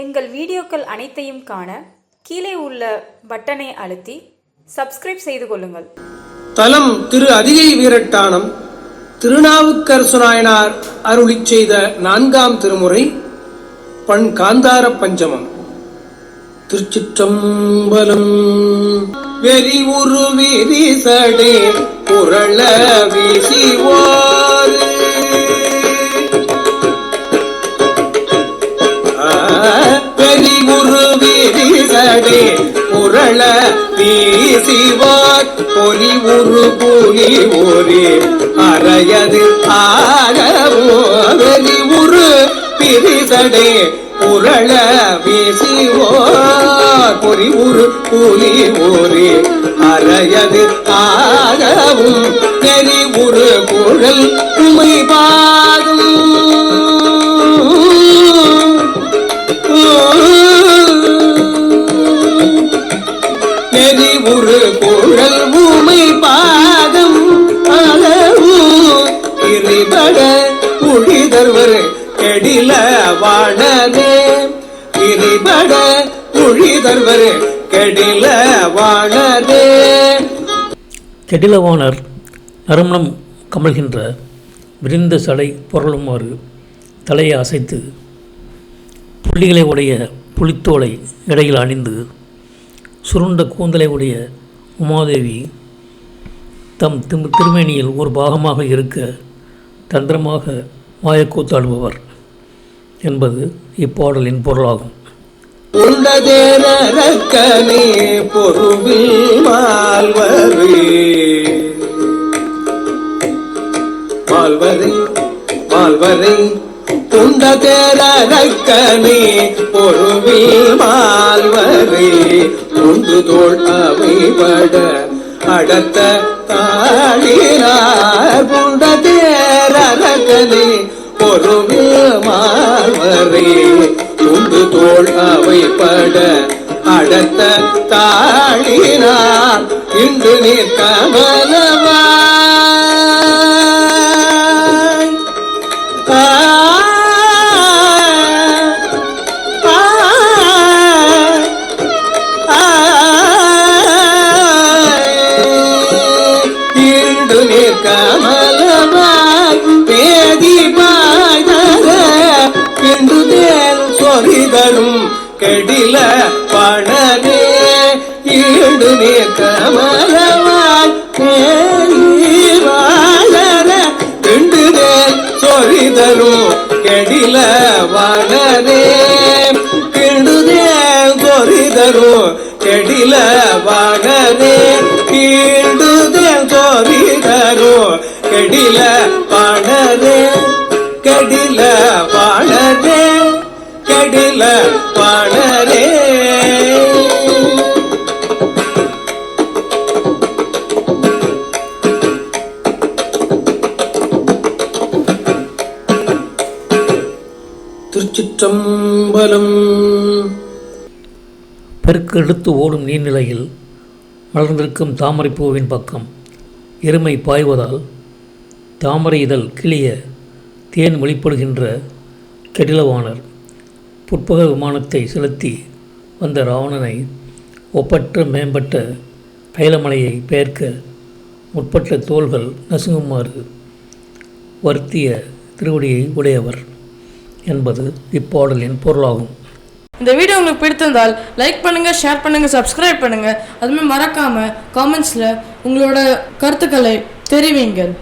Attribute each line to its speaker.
Speaker 1: எங்கள் வீடியோக்கள் அனைத்தையும் காண கீழே உள்ள பட்டனை அழுத்தி சப்ஸ்கிரைப் செய்து கொள்ளுங்கள்.
Speaker 2: தலம் திரு அதிகை வீரட்டானம் திருநாவுக்கரசு நாயனார் அருளிச் செய்த நான்காம் திருமுறை பண் காந்தார பஞ்சமம். திருச்சிற்றம்பலம் வெறி உரு விரிசடே புரள வீசிவோ வீரிசடே புரள வீசிவார். பொலி உரு புலி ஒரே அறையது ஆகவோ வெறி உரு பிரிசடே புரள வீசிவோர். பொறி உரு புலி ஒரே அறையது ஆகவும் நெறி உரு குழல் தட உழிதர்வர் கெடில வாழனே இருபட உழிதர்வர் கெடில வாழனே
Speaker 3: கெடிலவாணர் நறுமணம் கமழ்கின்ற விரிந்த சடை புரளுமாறு தலையை அசைத்து புள்ளிகளை உடைய புலித்தோலை இடையில் அணிந்து சுருண்ட கூந்தலை உடைய உமாதேவி தம் திம் திருமேனியில் ஒரு பாகமாக இருக்க தந்திரமாக மாயக்கூத்தாடுபவர் என்பது இப்பாடலின் பொருளாகும்.
Speaker 2: உண்டதேரக்கனே பொருவில் மால்வரே. மால்வரை மால்வரை உண்டதேரக்கனே பொருவில் மால்வரே. உண்டு தோல் அவைபட அடத்த தாழினார் பொருவில் துண்டு தோல் அவைப்பட அடத்த தாழினார் இன்று நீர் கமலம் தேல் சொரிதரும் கெடில பணனே ஈடு நீர் கமலவாய் வாழற இன்று தேல் சொரிதரும் கெடில வாழரே கிண்டுதேல் சொரிதரும் கெடில வாழரே கீண்டுதே சொரிதரும் கெடில பாடரே கெடில பாடரே கெடில பாடரே திருச்சிற்றம்பலம்.
Speaker 3: பெருக்கெடுத்து ஓடும் நீர்நிலையில் மலர்ந்திருக்கும் தாமரைப்பூவின் பக்கம் எருமை பாய்வதால் தாமரை இதழ் கிளிய தேன் வெளிப்படுகின்ற கெடிலவாணர். புட்பக விமானத்தை செலுத்தி வந்த ராவணனை ஒப்பற்ற மேம்பட்ட கைலமலையை பெயர்க்க முற்பட்ட தோள்கள் நசுங்குமாறு வருத்திய திருவடியை உடையவர் என்பது இப்பாடலின் பொருளாகும்.
Speaker 4: இந்த வீடியோ உங்களுக்கு பிடித்திருந்தால் லைக் பண்ணுங்கள் ஷேர் பண்ணுங்கள் சப்ஸ்கிரைப் பண்ணுங்கள் அதுமாதிரி மறக்காமல் காமெண்ட்ஸில் உங்களோட கருத்துக்களை தெரிவிங்கள்.